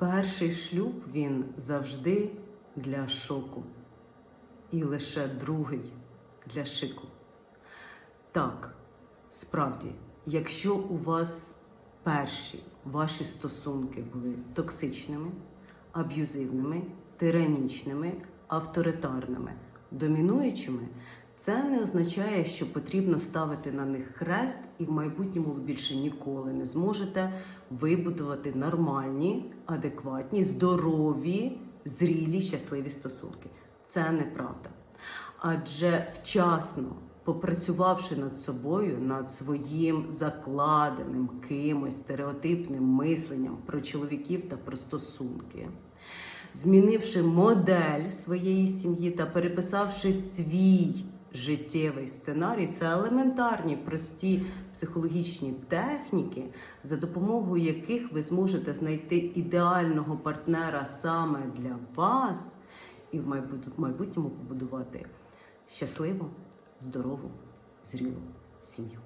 Перший шлюб він завжди для шоку, і лише другий для шику. Так, справді, якщо у вас перші ваші стосунки були токсичними, аб'юзивними, тиранічними, авторитарними, домінуючими, це не означає, що потрібно ставити на них хрест, і в майбутньому ви більше ніколи не зможете вибудувати нормальні, адекватні, здорові, зрілі, щасливі стосунки. Це неправда. Адже вчасно попрацювавши над собою, над своїм закладеним кимось стереотипним мисленням про чоловіків та про стосунки, змінивши модель своєї сім'ї та переписавши свій життєвий сценарій, це елементарні, прості психологічні техніки, за допомогою яких ви зможете знайти ідеального партнера саме для вас і в майбут- майбутньому побудувати щасливу, здорову, зрілу сім'ю.